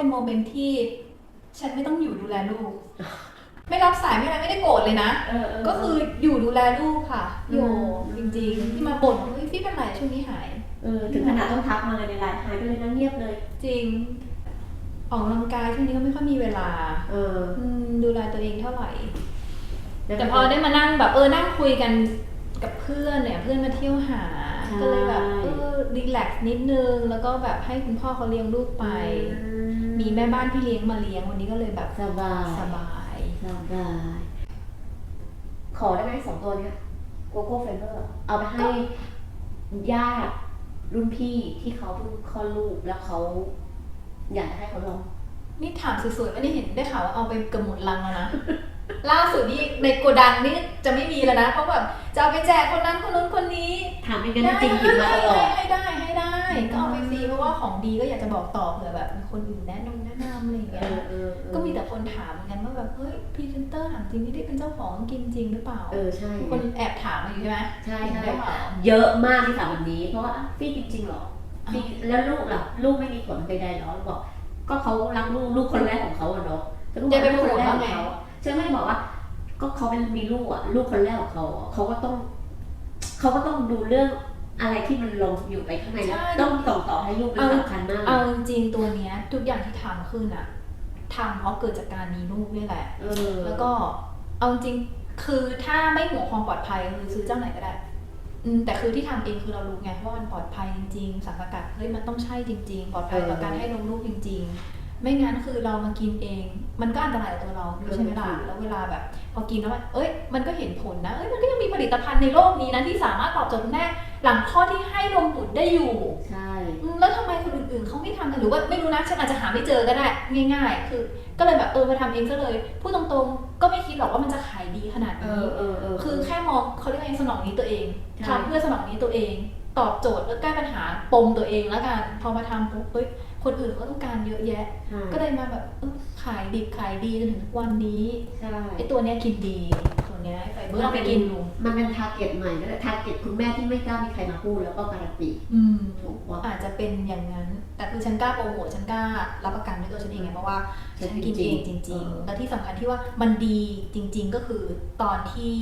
เป็นโมเมนต์ที่ ฉันไม่ต้องอยู่ดูแลลูก ไม่รับสายไม่อะไรไม่ได้โกรธเลยนะ เออเออ ก็คืออยู่ดูแลลูกค่ะอืมโยจริงๆ ที่มาบ่นว่าเฮ้ยพี่เป็นไรช่วงนี้หาย เออถึงขนาดต้องทักมาเลยในไลน์หายไปเลยนะเงียบเลย จริง ออกกำลังกายช่วงนี้ก็ไม่ค่อยมีเวลาเอออืมดูแลตัวเองเท่าไหร่ล้วแต่พอได้มานั่งแบบเออนั่งคุยกันกับเพื่อนเนี่ยเพื่อนมาเที่ยวหาใช่ก็เลยแบบเออ รีแลกซ์นิดนึง แล้วก็แบบให้คุณพ่อเขาเลี้ยงลูกไปอืมีแม่บ้านพี่เลี้ยงมาเลี้ยงวันนี้ก็เลยแบบสบายสบายสบายขอได้ไหมสองตัวเนี้ยโกโก้เฟเบอร์เอาไปให้ญาติรุ่นพี่ที่เขาเพิ่งคลอดลูกแล้วเขาอยากจะให้เขาลองนี่ถามสวยๆไม่ได้เห็นได้ข่าวว่าเอาไปเกือบหมดลังแล้วนะ ล่าสุดนี่ในโกดังนี่จะไม่มีแล้วนะ เพราะแบบจะเอาไปแจกคนนั้นคนนู้นคนนี้ ถามเป็นกันจริงหยิบมาตลอดให้ได้ให้ได้ก็เอาไปฟรีเพราะว่าของดีก็อยากจะบอกต่อเผื่อแบบมีคนอื่นแนะนำแนะนำอะไรอย่างเอเงี้ยอเออเออก็มีแต่คนถามเหมือนกันว่าแบบเฮ้ยพรีเซนเตอร์ถามจริงนี่ได้เป็นเจ้าของกินจริงหรือเปล่าเออใช่คนแอบถามมาอยู่ใช่ไหมใช่เห็นใช่หรือเปล่าเยอะมากที่ถามแบบนี้เพราะว่าอะพี่จริงๆเหรอพี่แล้วลูกล่ะลูกไม่มีผลใดๆเหรอบอก ก็เขารักลูกลูกคนแรกของเขาอะเนาะแต่ก็บอกอย่าไปลูกพูคดนแรกว่าของไงเขาใช่ไหมบอกว่า ก็เขาเป็นมีลูกอะลูกคนแรกของเขาอะเขาก็ต้องเขาก็ต้องดูเรื่อง อะไรที่มันลงอยู่ไปข้างในแล้วต้องส่งต่อให้ลูกเป็นสำคัญมากเอาจริงๆตัวเนี้ยทุกอย่างที่ทำขึ้นอะทำเพราะเกิดจากการมีลูกนี่แหละ เออแล้วก็เอาจริงคือถ้าไม่ห่วงความปลอดภัยคือซื้อเจ้าไหนก็ได้อืมแต่คือที่ทำเองคือเรารู้ไงว่ามันปลอดภัยจริงๆสารสกัดเฮ้ยมันต้องใช่จริง ๆ ปลอดภัยต่อการให้นมลูกจริง ๆ ไม่งั้นคือเรามากินเอง มันก็อันตรายต่อตัวเราด้วยใช่ไหมล่ะแล้วเวลาแบบ พอกินแล้วมันเอ้ยมันก็เห็นผลนะเอ้ยมันก็ยังมีผลิตภัณฑ์ในโลกนี้นะที่สามารถตอบโจทย์คุณแม่ หลังคลอดที่ให้นมบุตรได้อยู่ใช่อืมแล้วทำไมคนอื่นๆเขาไม่ทำกันหรือว่าไม่รู้นะฉันอาจจะหาไม่เจอก็ได้ ง่าย ๆ คือ ก็เลยแบบเออมาทำเองซะเลยพูดตรงๆ ก็ไม่คิดหรอกว่ามันจะขายดีขนาดเอนี้อเออเออคือแค่มองเขาเรียกว่าไงสนองนี้ตัวเองใช่ทำเพื่อสนองนี้ตัวเอง ตอบโจทย์แล้วแก้ปัญหาปมตัวเองแล้วกันพอมาทำปุ๊บเอ้ยคนอื่นก็ต้องการเยอะแยะใช่ก็เลยมาแบบเออขายดิบขายดีจนถึงทุกวันนี้ใช่ไอตัวเนี้ยกินดีตัว เนี้ยไอไฟเบอร์ลองไปกินดูมันเป็นทาร์เก็ตใหม่นั่นแหละทาร์เก็ตคุณแม่ที่ไม่กล้ามีใครมาพูดแล้วก็การันตีอืมถูกว่าอาจจะเป็นอย่างนั้น แต่คือฉันกล้าโปรโมทฉันกล้ารับประกันด้วยตัวฉันเองไงเพราะว่าฉันกินเองจริง ๆ แล้วที่สำคัญที่ว่ามันดีจริง ๆ ก็คือตอนที่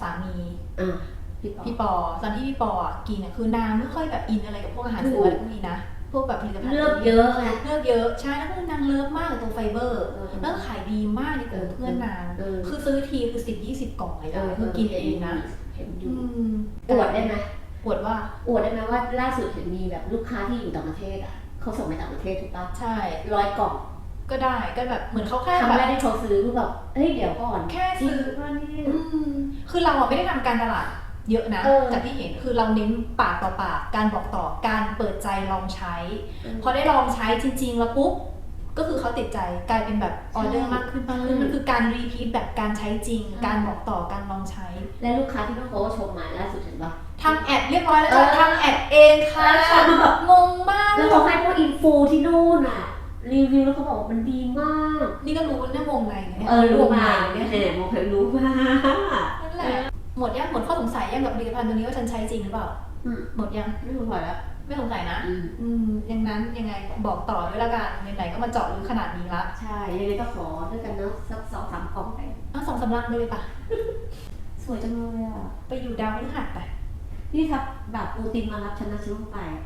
สามีอะพี่ปอพี่ปอตอนที่พี่ปออะกินอะคือนางไม่ค่อยแบบอินอะไรกับพวกอาหารเสริมอะไรพวกนี้นะ พวกแบบผลิตภัณฑ์เลือกเยอะไงเลือกเยอะใช่แล้วคือนางเลิฟมากกับตัวไฟเบอร์เออแล้วขายดีมากในกลุ่มเพื่อนนางเออคือซื้อทีคือสิบยี่สิบกล่องเลยนะคือกินเองนะเห็นออืยู่มอวดได้ไหมปวดว่าอวดได้ไหมว่าล่าสุดเห็นมีแบบลูกค้าที่อยู่ต่างประเทศอะเขาส่งไปต่างประเทศถูกปะใช่ร้อยกล่องก็ได้ก็แบบเหมือนเขาแค่ครั้งแบแรกบที่เขาซื้อคือแบบเฮ้ยเดี๋ยวก่อนแค่จริงซื้อว่านี่อืมคือเราอะไม่ได้ทำการตลาด เยอะนะเออจากที่เห็นคือเราเน้นปากต่อปากการบอกต่อการเปิดใจลองใช้พอได้ลองใช้จริง ๆ แล้วปุ๊บก็คือเขาติดใจกลายเป็นแบบออเดอร์มากขึ้นมากขึ้นมันคือการรีพีทแบบการใช้จริง การบอกต่อการลองใช้ และลูกค้าที่น้องโค้ชชมมาล่าสุดเห็นปะ ทำแอดเรียบร้อยแล้วเออทำแอดเองค่ะแล้วทำแบบงงมากแล้วเขาให้พวกอินฟูที่นู่นอะ รีวิวแล้วเขาบอกว่ามันดีมาก นี่ก็รู้เนี่ยวงในเนี่ยเออรู้มาเนี่เนี่ยยแหมโมเคยรู้มานั่นแหละหมดยังหมดข้อสงสัยยังกับผลิตภัณฑ์ตัวนี้ว่าฉันใช้จริงหรือเปล่าอืมหมดยังไม่รู้พอแล้วไม่สงสัยนะอืมอืมอย่างนั้นยังไงบอกต่อด้วยละกันไหนๆก็มาเจาะลึกขนาดนี้ละใช่ยังไงก็ขอด้วยกันเนาะสักสองสามกล่องไปเอาสองสำลังเลยปะสวยจังเลยอะไปอยู่ดาวพฤหัสไปนี่ครับแบบปูตินมารับฉันนะฉันต้องไปอะ